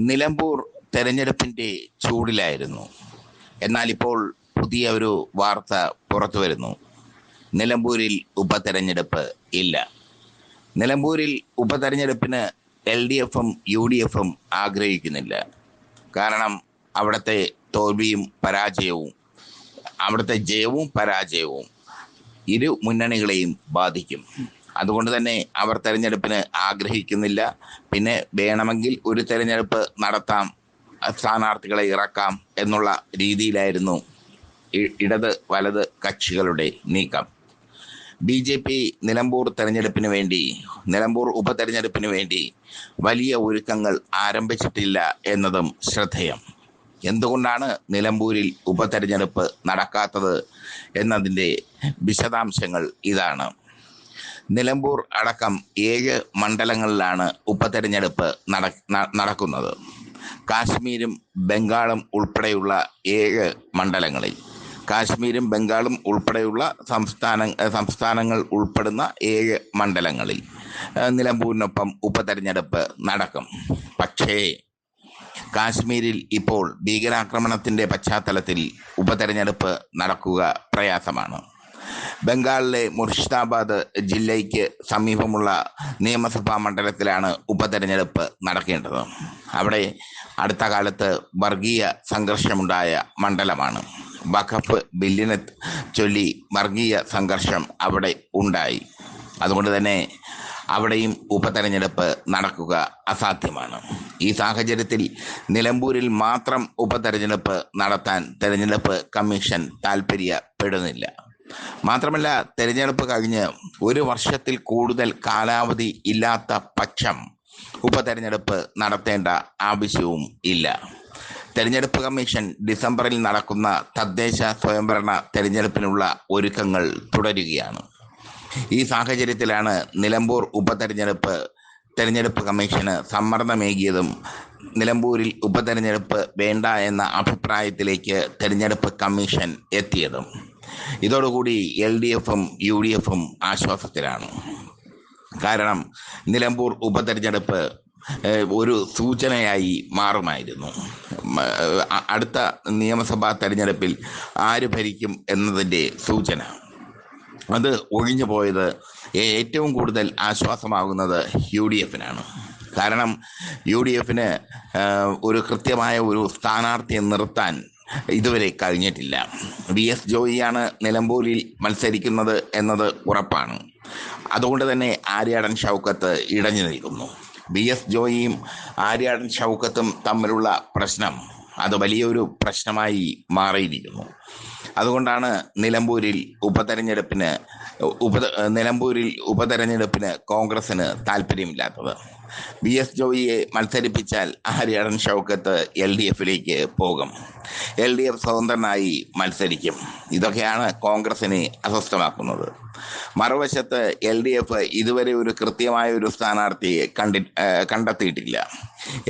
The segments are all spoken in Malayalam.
നിലമ്പൂർ തെരഞ്ഞെടുപ്പിന്റെ ചൂടിലായിരുന്നു. എന്നാൽ ഇപ്പോൾ പുതിയ ഒരു വാർത്ത പുറത്തു വരുന്നു. നിലമ്പൂരിൽ ഉപതെരഞ്ഞെടുപ്പ് ഇല്ല. നിലമ്പൂരിൽ ഉപതെരഞ്ഞെടുപ്പിന് എൽ ഡി എഫും യു ഡി എഫും ആഗ്രഹിക്കുന്നില്ല. കാരണം അവിടുത്തെ തോൽവിയും പരാജയവും അവിടുത്തെ ജയവും പരാജയവും ഇരു മുന്നണികളെയും ബാധിക്കും. അതുകൊണ്ട് തന്നെ അവർ തെരഞ്ഞെടുപ്പിന് ആഗ്രഹിക്കുന്നില്ല. പിന്നെ വേണമെങ്കിൽ ഒരു തെരഞ്ഞെടുപ്പ് നടത്താം സ്ഥാനാർത്ഥികളെ ഇറക്കാം എന്നുള്ള രീതിയിലായിരുന്നു ഇടത് വലത് കക്ഷികളുടെ നീക്കം. ബി ജെ പി നിലമ്പൂർ തെരഞ്ഞെടുപ്പിന് വേണ്ടി നിലമ്പൂർ ഉപതെരഞ്ഞെടുപ്പിന് വേണ്ടി വലിയ ഒരുക്കങ്ങൾ ആരംഭിച്ചിട്ടില്ല എന്നതും ശ്രദ്ധേയം. എന്തുകൊണ്ടാണ് നിലമ്പൂരിൽ ഉപതെരഞ്ഞെടുപ്പ് നടക്കാത്തത് എന്നതിന്റെ വിശദാംശങ്ങൾ ഇതാണ്. നിലമ്പൂർ അടക്കം ഏഴ് മണ്ഡലങ്ങളിലാണ് ഉപതെരഞ്ഞെടുപ്പ് നടക്കുന്നത്. കാശ്മീരും ബംഗാളും ഉൾപ്പെടെയുള്ള ഏഴ് മണ്ഡലങ്ങളിൽ. കാശ്മീരും ബംഗാളും ഉൾപ്പെടെയുള്ള സംസ്ഥാന സംസ്ഥാനങ്ങൾ ഉൾപ്പെടുന്ന ഏഴ് മണ്ഡലങ്ങളിൽ നിലമ്പൂരിനൊപ്പം ഉപതെരഞ്ഞെടുപ്പ് നടക്കും. പക്ഷേ കാശ്മീരിൽ ഇപ്പോൾ ഭീകരാക്രമണത്തിന്റെ പശ്ചാത്തലത്തിൽ ഉപതെരഞ്ഞെടുപ്പ് നടക്കുക പ്രയാസമാണ്. ബംഗാളിലെ മുർഷിദാബാദ് ജില്ലയ്ക്ക് സമീപമുള്ള നിയമസഭാ മണ്ഡലത്തിലാണ് ഉപതെരഞ്ഞെടുപ്പ് നടക്കേണ്ടത്. അവിടെ അടുത്ത കാലത്ത് വർഗീയ സംഘർഷമുണ്ടായ മണ്ഡലമാണ്. വഖഫ് ബില്ലിനെ ചൊല്ലി വർഗീയ സംഘർഷം അവിടെ ഉണ്ടായി. അതുകൊണ്ട് തന്നെ അവിടെയും ഉപതെരഞ്ഞെടുപ്പ് നടക്കുക അസാധ്യമാണ്. ഈ സാഹചര്യത്തിൽ നിലമ്പൂരിൽ മാത്രം ഉപതെരഞ്ഞെടുപ്പ് നടത്താൻ തെരഞ്ഞെടുപ്പ് കമ്മീഷൻ താൽപ്പര്യപ്പെടുന്നില്ല മാത്രമല്ല തെരഞ്ഞെടുപ്പ് കഴിഞ്ഞ് ഒരു വർഷത്തിൽ കൂടുതൽ കാലാവധി ഇല്ലാത്ത പക്ഷം ഉപതെരഞ്ഞെടുപ്പ് നടത്തേണ്ട ആവശ്യവും ഇല്ല. തെരഞ്ഞെടുപ്പ് കമ്മീഷൻ ഡിസംബറിൽ നടക്കുന്ന തദ്ദേശ സ്വയംഭരണ തെരഞ്ഞെടുപ്പിനുള്ള ഒരുക്കങ്ങൾ തുടരുകയാണ്. ഈ സാഹചര്യത്തിലാണ് നിലമ്പൂർ ഉപതെരഞ്ഞെടുപ്പ് തെരഞ്ഞെടുപ്പ് കമ്മീഷന് സമ്മർദ്ദമേകിയതും നിലമ്പൂരിൽ ഉപതെരഞ്ഞെടുപ്പ് വേണ്ട എന്ന അഭിപ്രായത്തിലേക്ക് തെരഞ്ഞെടുപ്പ് കമ്മീഷൻ എത്തിയതും. ഇതോടുകൂടി എൽ ഡി എഫും യു ഡി എഫും ആശ്വാസത്തിലാണ്. കാരണം നിലമ്പൂർ ഉപതെരഞ്ഞെടുപ്പ് ഒരു സൂചനയായി മാറുമായിരുന്നു. അടുത്ത നിയമസഭാ തെരഞ്ഞെടുപ്പിൽ ആര് ഭരിക്കും എന്നതിന്റെ സൂചന. അത് ഒഴിഞ്ഞു പോയത് ഏറ്റവും കൂടുതൽ ആശ്വാസമാകുന്നത് യു ഡി എഫിനാണ്. കാരണം യു ഡി എഫിന് ഒരു കൃത്യമായ ഒരു സ്ഥാനാർത്ഥിയെ നിർത്താൻ ഇതുവരെ കഴിഞ്ഞിട്ടില്ല. വി എസ് ജോയിയാണ് നിലമ്പൂരിൽ മത്സരിക്കുന്നത് എന്നത് ഉറപ്പാണ്. അതുകൊണ്ട് തന്നെ ആര്യാടൻ ഷൗക്കത്ത് ഇടഞ്ഞു നിൽക്കുന്നു. വി എസ് ജോയിയും ആര്യാടൻ ഷൗക്കത്തും തമ്മിലുള്ള പ്രശ്നം അത് വലിയൊരു പ്രശ്നമായി മാറിയിരിക്കുന്നു. അതുകൊണ്ടാണ് നിലമ്പൂരിൽ ഉപതെരഞ്ഞെടുപ്പിന് ഉപ നിലമ്പൂരിൽ ഉപതെരഞ്ഞെടുപ്പിന് കോൺഗ്രസിന് താല്പര്യമില്ലാത്തത്. വി എസ് ജോയിയെ മത്സരിപ്പിച്ചാൽ ആര്യാടൻ ഷൗക്കത്ത് എൽ ഡി എഫിലേക്ക് പോകും. എൽ ഡി എഫ് സ്വതന്ത്രനായി മത്സരിക്കും. ഇതൊക്കെയാണ് കോൺഗ്രസിനെ അസ്വസ്ഥമാക്കുന്നത്. മറുവശത്ത് എൽ ഡി എഫ് ഇതുവരെ ഒരു കൃത്യമായ ഒരു സ്ഥാനാർത്ഥിയെ കണ്ടി കണ്ടെത്തിയിട്ടില്ല.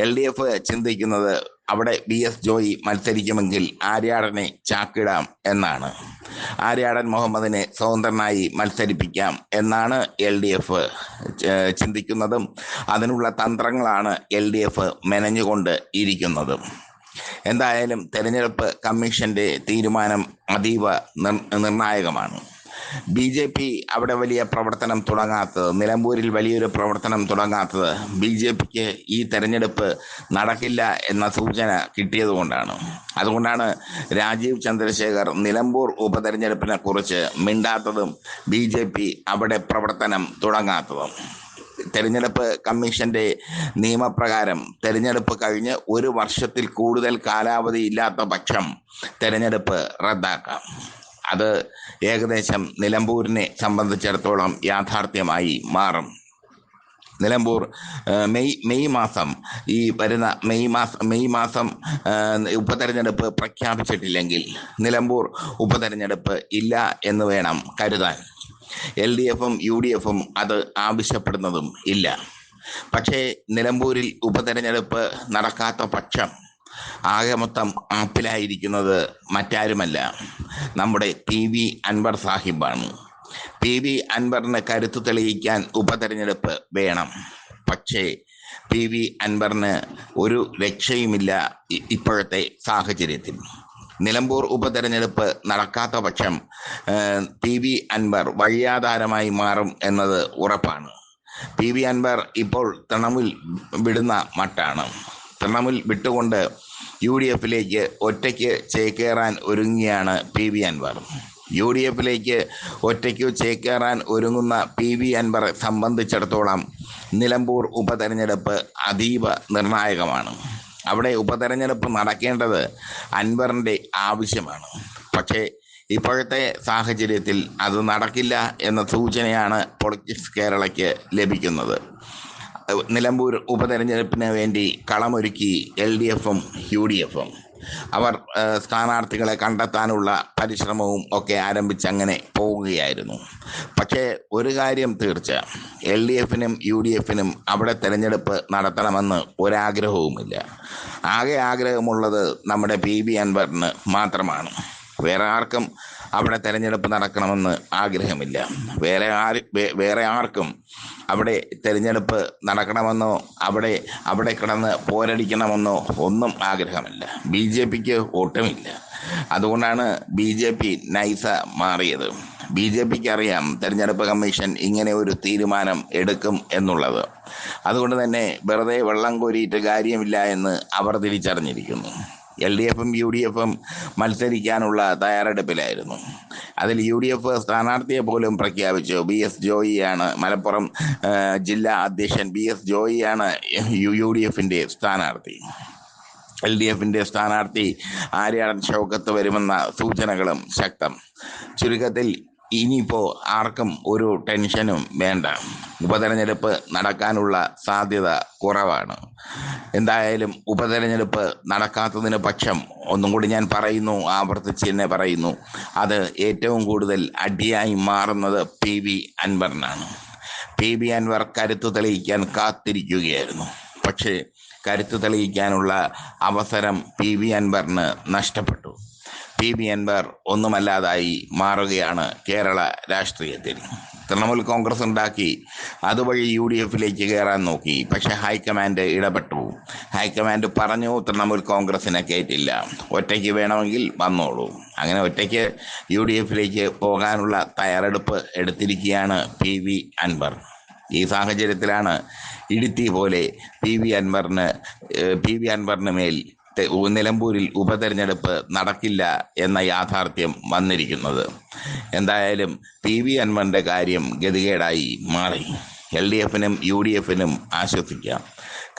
എൽ ഡി എഫ് ചിന്തിക്കുന്നത് അവിടെ ബി എസ് ജോയി മത്സരിക്കുമെങ്കിൽ ആര്യാടനെ ചാക്കിടാം എന്നാണ്. ആര്യാടൻ മുഹമ്മദിനെ സ്വതന്ത്രനായി മത്സരിപ്പിക്കാം എന്നാണ് എൽ ഡി എഫ് ചിന്തിക്കുന്നതും അതിനുള്ള തന്ത്രങ്ങളാണ് എൽ ഡി എഫ് മെനഞ്ഞുകൊണ്ട് ഇരിക്കുന്നതും. എന്തായാലും തെരഞ്ഞെടുപ്പ് കമ്മീഷന്റെ തീരുമാനം അതീവ നിർ- നിർണായകമാണ്. ബി ജെ പി അവിടെ വലിയ പ്രവർത്തനം തുടങ്ങാത്തത് നിലമ്പൂരിൽ വലിയൊരു പ്രവർത്തനം തുടങ്ങാത്തത് ബി ജെ പിക്ക് ഈ തെരഞ്ഞെടുപ്പ് നടക്കില്ല എന്ന സൂചന കിട്ടിയതുകൊണ്ടാണ് അതുകൊണ്ടാണ് രാജീവ് ചന്ദ്രശേഖർ നിലമ്പൂർ ഉപതെരഞ്ഞെടുപ്പിനെ കുറിച്ച് മിണ്ടാത്തതും ബി ജെ പി അവിടെ പ്രവർത്തനം തുടങ്ങാത്തതും. തെരഞ്ഞെടുപ്പ് കമ്മീഷന്റെ നിയമപ്രകാരം തെരഞ്ഞെടുപ്പ് കഴിഞ്ഞ് ഒരു വർഷത്തിൽ കൂടുതൽ കാലാവധി ഇല്ലാത്ത പക്ഷം തെരഞ്ഞെടുപ്പ് റദ്ദാക്കാം. അത് ഏകദേശം നിലമ്പൂരിനെ സംബന്ധിച്ചിടത്തോളം യാഥാർത്ഥ്യമായി മാറും. നിലമ്പൂർ മെയ് മെയ് മാസം ഈ വരുന്ന മെയ് മാസം മെയ് മാസം ഉപതെരഞ്ഞെടുപ്പ് പ്രഖ്യാപിച്ചിട്ടില്ലെങ്കിൽ നിലമ്പൂർ ഉപതെരഞ്ഞെടുപ്പ് ഇല്ല എന്ന് വേണം കരുതാൻ. എൽ ഡി എഫും യു ഡി എഫും അത് ആവശ്യപ്പെടുന്നതും ഇല്ല. പക്ഷേ നിലമ്പൂരിൽ ഉപതെരഞ്ഞെടുപ്പ് നടക്കാത്ത പക്ഷം ആകെ മൊത്തം ആപ്പിലായിരിക്കുന്നത് മറ്റാരുമല്ല. നമ്മുടെ പി വി അൻവർ സാഹിബാണ്. പി വി അൻവറിന് കരുത്തു തെളിയിക്കാൻ ഉപതെരഞ്ഞെടുപ്പ് വേണം. പക്ഷേ പി വി അൻവറിന് ഒരു രക്ഷയുമില്ല ഇപ്പോഴത്തെ സാഹചര്യത്തിൽ. നിലമ്പൂർ ഉപതെരഞ്ഞെടുപ്പ് നടക്കാത്ത പക്ഷം പി വി അൻവർ വഴിയാധാരമായി മാറും എന്നത് ഉറപ്പാണ്. പി വി അൻവർ ഇപ്പോൾ തൃണമൂൽ വിടുന്ന മട്ടാണ്. തൃണമൂൽ വിട്ടുകൊണ്ട് യു ഡി എഫിലേക്ക് ഒറ്റയ്ക്ക് ചേക്കേറാൻ ഒരുങ്ങിയാണ് P V Anvar. U D എഫിലേക്ക് ഒറ്റയ്ക്ക് ചേക്കേറാൻ ഒരുങ്ങുന്ന പി വി അൻവറെ സംബന്ധിച്ചിടത്തോളം നിലമ്പൂർ ഉപതെരഞ്ഞെടുപ്പ് അതീവ നിർണായകമാണ്. അവിടെ ഉപതെരഞ്ഞെടുപ്പ് നടക്കേണ്ടത് അൻവറിന്റെ ആവശ്യമാണ്. പക്ഷേ ഇപ്പോഴത്തെ സാഹചര്യത്തിൽ അത് നടക്കില്ല എന്ന സൂചനയാണ് പൊളിറ്റിക്സ് കേരളയ്ക്ക് ലഭിക്കുന്നത്. നിലമ്പൂർ ഉപതെരഞ്ഞെടുപ്പിന് വേണ്ടി കളമൊരുക്കി എൽ ഡി എഫും യു ഡി എഫും. അവർ സ്ഥാനാർത്ഥികളെ കണ്ടെത്താനുള്ള പരിശ്രമവും ഒക്കെ ആരംഭിച്ചങ്ങനെ പോവുകയായിരുന്നു. പക്ഷേ ഒരു കാര്യം തീർച്ച. എൽ ഡി എഫിനും യു ഡി എഫിനും അവിടെ തെരഞ്ഞെടുപ്പ് നടത്തണമെന്ന് ഒരാഗ്രഹവുമില്ല. ആകെ ആഗ്രഹമുള്ളത് നമ്മുടെ പി ബി അൻവറിന് മാത്രമാണ്. വേറെ ആർക്കും അവിടെ തെരഞ്ഞെടുപ്പ് നടക്കണമെന്ന് ആഗ്രഹമില്ല. വേറെ ആര് വേറെ ആർക്കും അവിടെ തെരഞ്ഞെടുപ്പ് നടക്കണമെന്നോ അവിടെ അവിടെ കിടന്ന് പോരടിക്കണമെന്നോ ഒന്നും ആഗ്രഹമില്ല. ബി ജെ പിക്ക് ഒട്ടുമില്ല അതുകൊണ്ടാണ് ബി ജെ പി നൈസ മാറിയത്. ബി ജെ പിക്ക് അറിയാം തെരഞ്ഞെടുപ്പ് കമ്മീഷൻ ഇങ്ങനെ ഒരു തീരുമാനം എടുക്കും എന്നുള്ളത്. അതുകൊണ്ട് തന്നെ വെറുതെ വെള്ളം കോരിയിട്ട് കാര്യമില്ല എന്ന് അവർ തിരിച്ചറിഞ്ഞിരിക്കുന്നു. എൽ ഡി എഫും യു ഡി എഫും മത്സരിക്കാനുള്ള തയ്യാറെടുപ്പിലായിരുന്നു. അതിൽ യു ഡി എഫ് സ്ഥാനാർത്ഥിയെ പോലും പ്രഖ്യാപിച്ചു. ബി എസ് ജോയിയാണ് മലപ്പുറം ജില്ലാ അധ്യക്ഷൻ. ബി എസ് ജോയിയാണ് യു ഡി എഫിന്റെ സ്ഥാനാർത്ഥി. എൽ ഡി എഫിന്റെ സ്ഥാനാർത്ഥി ആര്യാടൻ ഷൗക്കത്ത് വരുമെന്ന സൂചനകളും ശക്തം. ചുരുക്കത്തിൽ ഇനിയിപ്പോൾ ആർക്കും ഒരു ടെൻഷനും വേണ്ട. ഉപതെരഞ്ഞെടുപ്പ് നടക്കാനുള്ള സാധ്യത കുറവാണ്. എന്തായാലും ഉപതെരഞ്ഞെടുപ്പ് നടക്കാത്തതിന് പക്ഷം ഒന്നും കൂടി ഞാൻ പറയുന്നു ആവർത്തിച്ച് തന്നെ പറയുന്നു. അത് ഏറ്റവും കൂടുതൽ അടിയായി മാറുന്നത് പി വി അൻവറിനാണ്. പി വി അൻവർ കരുത്ത് തെളിയിക്കാൻ കാത്തിരിക്കുകയായിരുന്നു. പക്ഷേ കരുത്ത് തെളിയിക്കാനുള്ള അവസരം പി വി അൻവറിന് നഷ്ടപ്പെട്ടു. പി ബി അൻവർ ഒന്നുമല്ലാതായി മാറുകയാണ് കേരള രാഷ്ട്രീയത്തിൽ. തൃണമൂൽ കോൺഗ്രസ് ഉണ്ടാക്കി അതുവഴി യു ഡി എഫിലേക്ക് കയറാൻ നോക്കി. പക്ഷെ ഹൈക്കമാൻഡ് ഇടപെട്ടു. ഹൈക്കമാൻഡ് പറഞ്ഞു തൃണമൂൽ കോൺഗ്രസിനെ കയറ്റില്ല ഒറ്റയ്ക്ക് വേണമെങ്കിൽ വന്നോളൂ. അങ്ങനെ ഒറ്റയ്ക്ക് യു ഡി എഫിലേക്ക് പോകാനുള്ള തയ്യാറെടുപ്പ് എടുത്തിരിക്കുകയാണ് പി വി അൻവർ. ഈ സാഹചര്യത്തിലാണ് ഇടുത്തി പോലെ പി വി അൻവറിന് പി വി അൻവറിന് മേൽ നിലമ്പൂരിൽ ഉപതെരഞ്ഞെടുപ്പ് നടക്കില്ല എന്ന യാഥാർത്ഥ്യം വന്നിരിക്കുന്നത്. എന്തായാലും പി വി അൻവറിന്റെ കാര്യം ഗതികേടായി മാറി. എൽ ഡി എഫിനും യു ഡി എഫിനും ആശ്വസിക്കാം.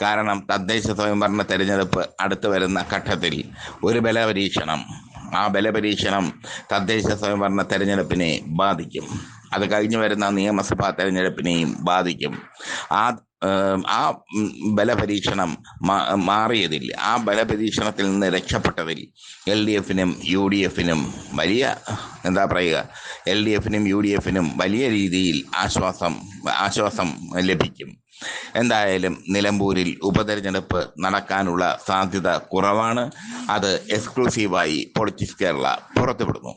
കാരണം തദ്ദേശ സ്വയംഭരണ തെരഞ്ഞെടുപ്പ് അടുത്തു വരുന്ന ഘട്ടത്തിൽ ഒരു ബലപരീക്ഷണം ആ ബലപരീക്ഷണം തദ്ദേശ സ്വയംഭരണ തെരഞ്ഞെടുപ്പിനെ ബാധിക്കും. അത് കഴിഞ്ഞു വരുന്ന നിയമസഭാ തെരഞ്ഞെടുപ്പിനെയും ബാധിക്കും. ആ ആ ബലപരീക്ഷണം മാറിയതിൽ ആ ബലപരീക്ഷണത്തിൽ നിന്ന് രക്ഷപ്പെട്ടതിൽ എൽ ഡി എഫിനും യു ഡി എഫിനും വലിയ എന്താ പറയുക എൽ ഡി എഫിനും യു ഡി എഫിനും വലിയ രീതിയിൽ ആശ്വാസം ആശ്വാസം ലഭിക്കും. എന്തായാലും നിലമ്പൂരിൽ ഉപതെരഞ്ഞെടുപ്പ് നടക്കാനുള്ള സാധ്യത കുറവാണ്. അത് എക്സ്ക്ലൂസീവായി പൊളിറ്റിക്സ് കേരള പുറത്തുവിടുന്നു.